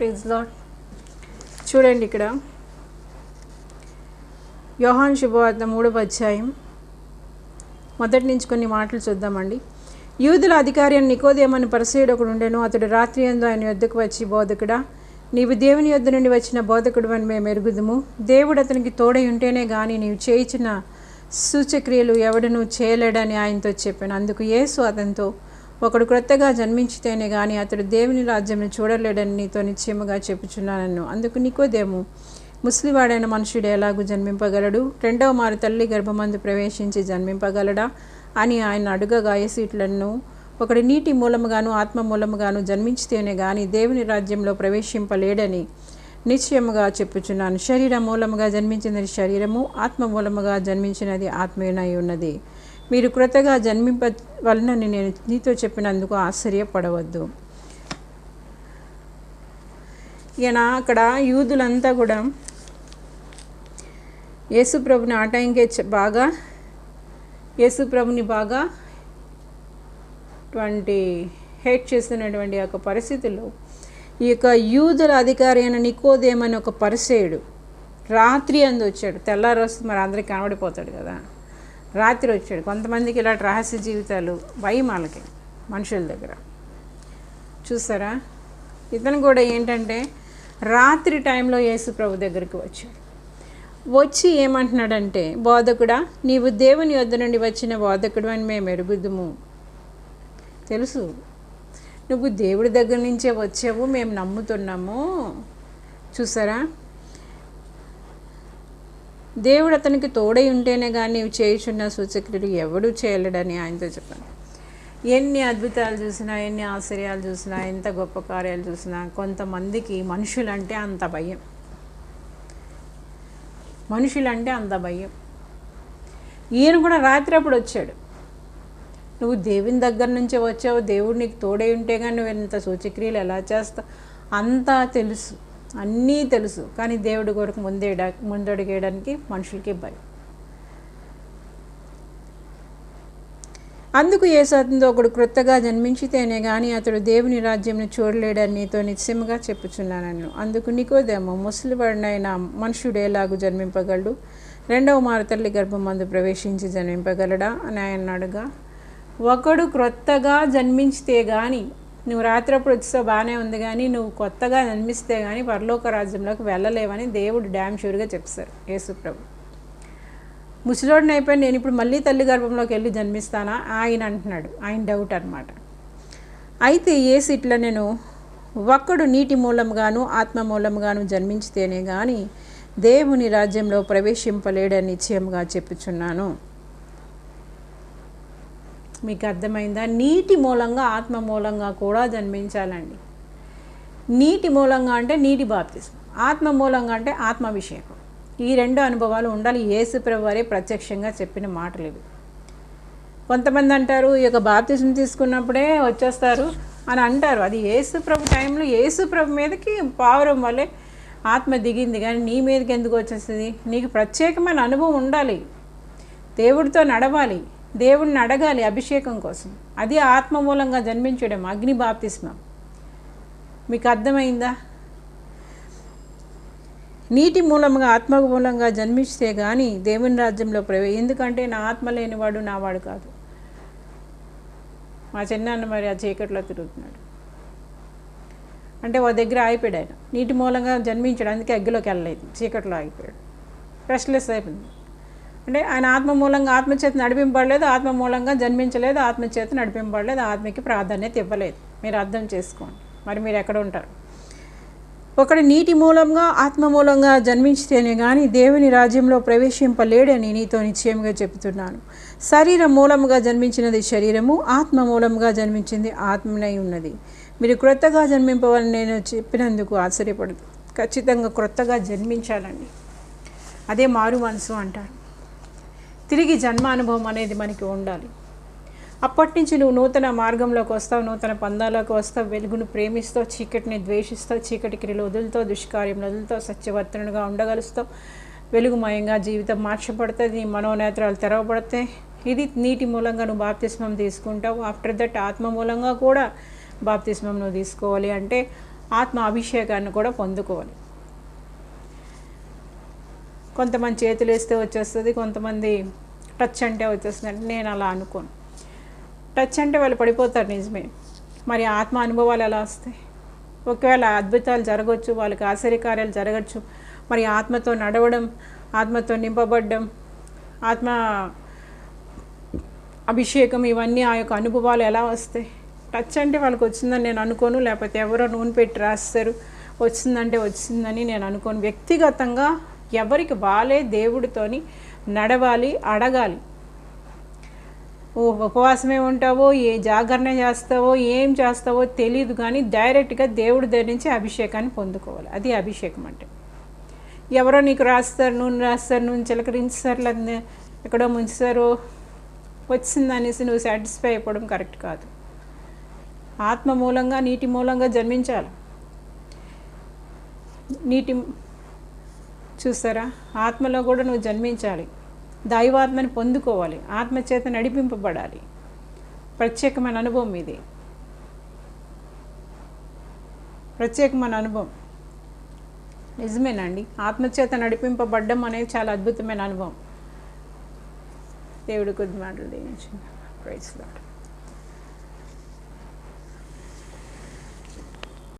Please lord చూడండి ఇక్కడ. యోహాన్ శుభవార్త మూడవ అధ్యాయం. మొదటి నుంచి కొన్ని మాటలు చూద్దామండి. యూదుల అధికారి అని నికోదేమని పరిసేయుడు ఒకడు ఉండెను. అతడు రాత్రి ఎందు ఆయన యొద్దకు వచ్చి బోధకుడా నీవు దేవుని యొద్ద నుండి వచ్చిన బోధకుడు అని మేము ఎరుగుదుము. దేవుడు అతనికి తోడై ఉంటేనే కానీ నీవు చేయించిన సూచక్రియలు ఎవడను చేయలేడని ఆయనతో చెప్పాను. అందుకు యేసు అతనితో ఒకడు క్రొత్తగా జన్మించితేనే కానీ అతడు దేవుని రాజ్యం చూడలేడని నీతో నిశ్చయముగా చెప్పుచున్నానన్ను అందుకు నికోదేము? ముస్లివాడైన మనుషుడు ఎలాగూ జన్మింపగలడు? రెండవ మారు తల్లి గర్భమందు ప్రవేశించి జన్మింపగలడా? అని ఆయన అడుగగా యేసీట్లను ఒకడు నీటి మూలముగాను ఆత్మ మూలముగాను జన్మించితేనే గాని దేవుని రాజ్యంలో ప్రవేశింపలేడని నిశ్చయముగా చెప్పుచున్నాను. శరీర మూలముగా జన్మించినది శరీరము ఆత్మ మూలముగా జన్మించినది ఆత్మీయనై ఉన్నది. మీరు క్రొత్తగా జన్మింప వలనని నేను నీతో చెప్పినందుకు ఆశ్చర్యపడవద్దు. ఈయన అక్కడ యూదులంతా కూడా యేసుప్రభుని ఆ టైంకే బాగా యేసుప్రభుని బాగా అటువంటి హేట్ చేస్తున్నటువంటి ఒక పరిస్థితుల్లో ఈ యొక్క యూదుల అధికారి అయిన నికోదేమని ఒక పరిసేయుడు రాత్రి అందు వచ్చాడు. తెల్లారి వస్తే మరి అందరికి కనబడిపోతాడు కదా. రాత్రి వచ్చాడు. కొంతమందికి ఇలాంటి రహస్య జీవితాలు భయం వాళ్ళకి మనుషుల దగ్గర. చూసారా ఇతను కూడా ఏంటంటే రాత్రి టైంలో యేసు ప్రభు దగ్గరికి వచ్చాడు. వచ్చి ఏమంటున్నాడంటే బోధకుడా నీవు దేవుని వద్ద నుండి వచ్చిన బోధకుడు అని మేము ఎరుగుదుము. తెలుసు. నువ్వు దేవుడి దగ్గర నుంచే వచ్చావు మేము నమ్ముతున్నాము. చూసారా దేవుడు అతనికి తోడై ఉంటేనే కానీ నీవు చేయుచున్న సూచక్రియలు ఎవడూ చేయలేడని ఆయనతో చెప్పాను. ఎన్ని అద్భుతాలు చూసినా ఎన్ని ఆశ్చర్యాలు చూసినా ఎంత గొప్ప కార్యాలు చూసినా కొంతమందికి మనుషులంటే అంత భయం. మనుషులంటే అంత భయం. ఈయన కూడా రాత్రి అప్పుడు వచ్చాడు. నువ్వు దేవుని దగ్గర నుంచే వచ్చావు దేవుడు నీకు తోడై ఉంటే కానీ నువ్వు ఎంత సూచక్రియలు ఎలా చేస్తావు? అంతా తెలుసు. అన్నీ తెలుసు. కానీ దేవుడి కొరకు ముందే ముందడిగేయడానికి మనుషులకి భయం. అందుకు ఏసాతంతో ఒకడు క్రొత్తగా జన్మించితేనే కానీ అతడు దేవుని రాజ్యంను చూడలేడని నీతో నిశ్చయముగా చెప్పుచున్నానన్ను అందుకు నికోదేమో ముసలివాడినైన మనుషుడు ఎలాగు జన్మింపగలడు? రెండవ మారు తల్లి గర్భమందు ప్రవేశించి జన్మింపగలడా? అని ఆయన అడుగా ఒకడు క్రొత్తగా జన్మించితే కానీ నువ్వు రాత్రప్పుడు వచ్చేసా బాగానే ఉంది కానీ నువ్వు కొత్తగా జన్మిస్తే కానీ పరలోక రాజ్యంలోకి వెళ్ళలేవని దేవుడు డ్యామ్ షూర్గా చెప్తారు యేసుప్రభు ముసలోడిని అయిపోయి నేను ఇప్పుడు మళ్ళీ తల్లి గర్భంలోకి వెళ్ళి జన్మిస్తానా? ఆయన అంటున్నాడు. ఆయన డౌట్ అనమాట అయితే ఏసు ఇట్లా నేను ఒక్కడు నీటి మూలంగాను ఆత్మ మూలంగాను జన్మించితేనే కానీ దేవుని రాజ్యంలో ప్రవేశింపలేడని నిశ్చయంగా చెప్పుచున్నాను. మీకు అర్థమైందా? నీటి మూలంగా ఆత్మ మూలంగా కూడా జన్మించాలండి. నీటి మూలంగా అంటే నీటి బాప్తిసం ఆత్మ మూలంగా అంటే ఆత్మ అభిషేకం. ఈ రెండు అనుభవాలు ఉండాలి. యేసుప్రభు వారే ప్రత్యక్షంగా చెప్పిన మాటలు ఇవి. కొంతమంది అంటారు ఈ యొక్క బాప్తిజం తీసుకున్నప్పుడే వచ్చేస్తారు అని అంటారు. అది యేసుప్రభు టైంలో యేసుప్రభు మీదకి పావురం వల్లే ఆత్మ దిగింది. కానీ నీ మీదకి ఎందుకు వచ్చేస్తుంది నీకు ప్రత్యేకమైన అనుభవం ఉండాలి. దేవుడితో నడవాలి. దేవుణ్ణి అడగాలి అభిషేకం కోసం. అది ఆత్మ మూలంగా జన్మించడం అగ్ని బాప్తిస్మం. మీకు అర్థమైందా? నీటి మూలంగా ఆత్మ మూలంగా జన్మిస్తే కానీ దేవుని రాజ్యంలో ప్రవే ఎందుకంటే నా ఆత్మ లేనివాడు నావాడు కాదు. మా చిన్నాన్న మరి ఆ చీకట్లో తిరుగుతున్నాడు. అంటే ఓ దగ్గర ఆగిపోయాడు ఆయన. నీటి మూలంగా జన్మించాడు అందుకే అగ్గిలోకి వెళ్ళలేదు చీకట్లో ఆగిపోయాడు. రెస్ట్లెస్ అయిపోయింది. అంటే ఆయన ఆత్మ మూలంగా ఆత్మచేత నడిపింపబడలేదు ఆత్మ మూలంగా జన్మించలేదు ఆత్మచేత నడిపింపబడలేదు ఆత్మకి ప్రాధాన్యత ఇవ్వలేదు. మీరు అర్థం చేసుకోండి. మరి మీరు ఎక్కడ ఉంటారు? ఒకడు నీటి మూలంగా ఆత్మ మూలంగా జన్మించితేనే కానీ దేవుని రాజ్యంలో ప్రవేశింపలేడని నీతో నిశ్చయంగా చెబుతున్నాను. శరీరం మూలముగా జన్మించినది శరీరము ఆత్మ మూలముగా జన్మించింది ఆత్మనై ఉన్నది. మీరు క్రొత్తగా జన్మింపవాలని నేను చెప్పినందుకు ఆశ్చర్యపడదు. ఖచ్చితంగా క్రొత్తగా జన్మించాలండి అదే మారు మనసు అంటారు. తిరిగి జన్మ అనుభవం అనేది మనకి ఉండాలి. అప్పటి నుంచి నువ్వు నూతన మార్గంలోకి వస్తావు నూతన పందాలోకి వస్తావు వెలుగును ప్రేమిస్తావు చీకటిని ద్వేషిస్తావు చీకటి క్రియలు వదులుతావు దుష్కార్యం వదులుతావు సత్యవర్తనుగా ఉండగలుస్తావు. వెలుగుమయంగా జీవితం మార్చబడుతుంది నీ మనోనేత్రాలు తెరవబడతాయి. ఇది నీటి మూలంగా నువ్వు బాప్తిస్మం తీసుకుంటావు. ఆఫ్టర్ దట్ ఆత్మ మూలంగా కూడా బాప్తిస్మం నువ్వు తీసుకోవాలి అంటే ఆత్మ అభిషేకాన్ని కూడా పొందుకోవాలి. కొంతమంది చేతులు వేస్తే వచ్చేస్తుంది కొంతమంది టచ్ అంటే వచ్చేస్తుంది అంటే నేను అలా అనుకోను. టచ్ అంటే వాళ్ళు పడిపోతారు నిజమే. మరి ఆత్మ అనుభవాలు ఎలా వస్తాయి? ఒకవేళ అద్భుతాలు జరగవచ్చు వాళ్ళకి ఆశ్చర్యకార్యాలు జరగచ్చు మరి ఆత్మతో నడవడం ఆత్మతో నింపబడడం ఆత్మ అభిషేకం ఇవన్నీ ఆ యొక్క అనుభవాలు ఎలా వస్తాయి? టచ్ అంటే వాళ్ళకి వచ్చిందని నేను అనుకోను లేకపోతే ఎవరో నూనె పెట్టి రాస్తారు వచ్చిందంటే వచ్చిందని నేను అనుకోను. వ్యక్తిగతంగా ఎవరికి బాలే దేవుడితోని నడవాలి అడగాలి. ఓ ఉపవాసమే ఉంటావో ఏ జాగరణ చేస్తావో ఏం చేస్తావో తెలియదు కానీ డైరెక్ట్గా దేవుడి దగ్గర నుంచి అభిషేకాన్ని పొందుకోవాలి. అది అభిషేకం అంటే. ఎవరో నీకు రాస్తారు నూనె రాస్తారు నూనె చిలకరించారు లేదా ఎక్కడో ముంచుతారు వచ్చిందనేసి నువ్వు సాటిస్ఫై అయిపోవడం కరెక్ట్ కాదు. ఆత్మ మూలంగా నీటి మూలంగా జన్మించాలి. నీటి చూసారా? ఆత్మలో కూడా నువ్వు జన్మించాలి. దైవాత్మని పొందుకోవాలి. ఆత్మచేత నడిపింపబడాలి. ప్రత్యేకమైన అనుభవం ఇది. ప్రత్యేకమైన అనుభవం. నిజమేనండి. ఆత్మచేత నడిపింపబడ్డం అనేది చాలా అద్భుతమైన అనుభవం. దేవుడి కొద్ది మాటలు దీవించింది ప్రైస్ లాడ్